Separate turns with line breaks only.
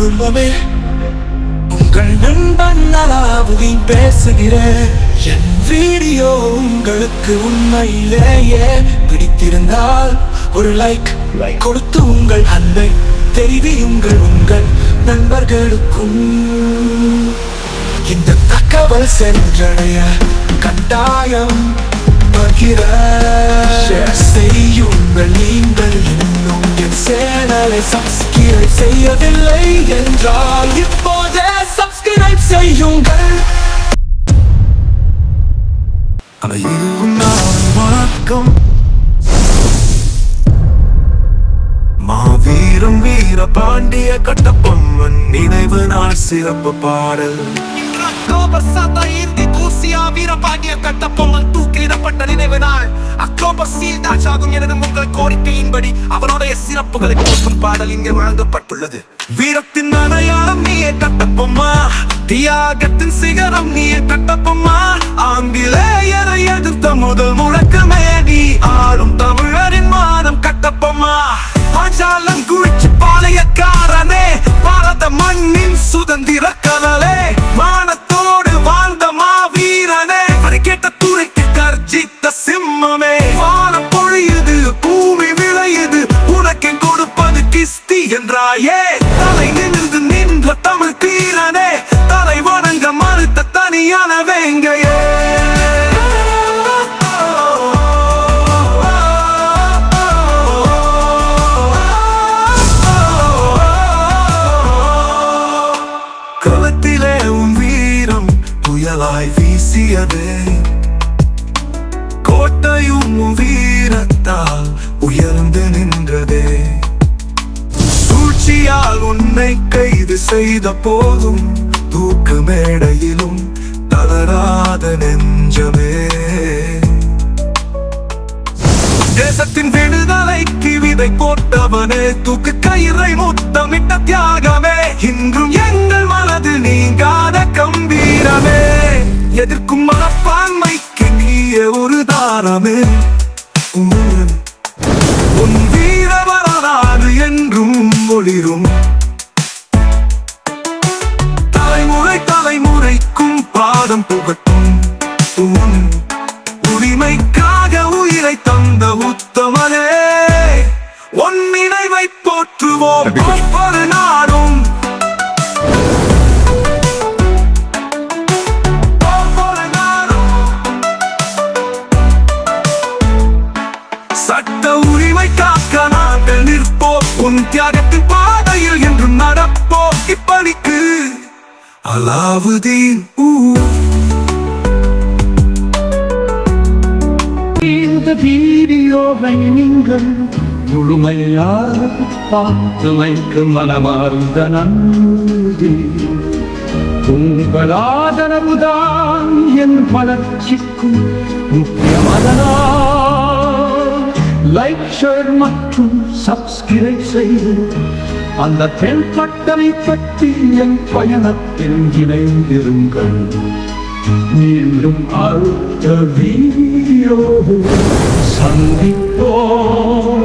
குடும்பமே உங்கள் நண்பன் அலாவுதீன் பேசுகிறேன். என் வீடியோ உங்களுக்கு உண்மையிலேயே பிடித்திருந்தால் ஒரு லைக் கொடுத்து உங்கள் அன்பை தெரிவியுங்கள் உங்கள் நண்பர்களுக்கும். இந்த தகவல் சென்றடைய கட்டாயம் பகிர செய்யுங்கள் நீங்கள் இன்னும் என் சேனலை சப்ஸ்கிரைப் செய்யவில்லை என்றால் இப்போதே சப்ஸ்கிரைப் செய்யுங்கள். வணக்கம். மாவீரம் வீர பாண்டிய கட்டபொம்மன் நினைவு நாள் சிறப்பு பாடல்.
வீரபாண்டிய கட்டபொம்மன் தூக்கிலிடப்பட்ட நினைவு நாள். அக்டோபர் சீல்டாச் ஆகும் எனது உங்கள் கோரிக்கையின்படி அவனுடைய சிறப்புகளை போற்றும் பாடல் இங்கே வழங்கப்பட்டுள்ளது. வீரத்தின் அடையாளம் நீயே கட்டப்பொம்மா தியாகத்தின் சிகரம் நீயே கட்டப்பொம்மா ஆங்கிலேயரை எதிர்த்த முதல் முழக்கமே நீ. ஆளும் தமிழரின் மானம் கட்டப்பொம்மா பாஞ்சாலம் குறிச்சி பாளையக்காரனே. பாரத மண்ணின் சுதந்திர கனலே மானத்தோடு
களத்திலே உன் வீரம் புயலாய் வீசியது. கோட்டையும் உன் வீரத்தால் உயர்ந்து நின்றதே. சூழ்ச்சியால் உன்னை கைது செய்த போதும் தூக்கு மேடையிலும் தளராத நெஞ்சமே. தேசத்தின் விடுதலைக்கு விதை போட்டவனே தூக்கு கயிறை முத்தமிட்ட எதிர்க்கும் மனப்பான்மைக்கு நீயே ஒரு தாரமே உன் வீர வரலாறு என்றும் ஒளிரும். தலைமுறை தலைமுறைக்கும் பாதம் புகட்டும். உன் உரிமைக்காக உயிரை தந்த உத்தமனே. உன் நினைவை போற்றுவோம். ஒவ்வொரு நாடும் உன் தியாகத்தின் பாதையில் என்றும் நடப்போ இப்பணிக்கு? அலாவுதீன் ஊ.
இந்த வீடியோவை நீங்கள் முழுமையாக பார்த்து வைக்க மனமார்ந்த நன்றி. உங்கள் ஆதரவுதான் என் வளர்ச்சிக்கும் முக்கியமான லைக் ஷேர் மற்றும் சப்ஸ்கிரைப் செய்து அந்த தென்பட்டனை பற்றி என் பயணத்தில் இணைந்திருங்கள். மீண்டும் அடுத்த வீடியோ சந்திப்போம்.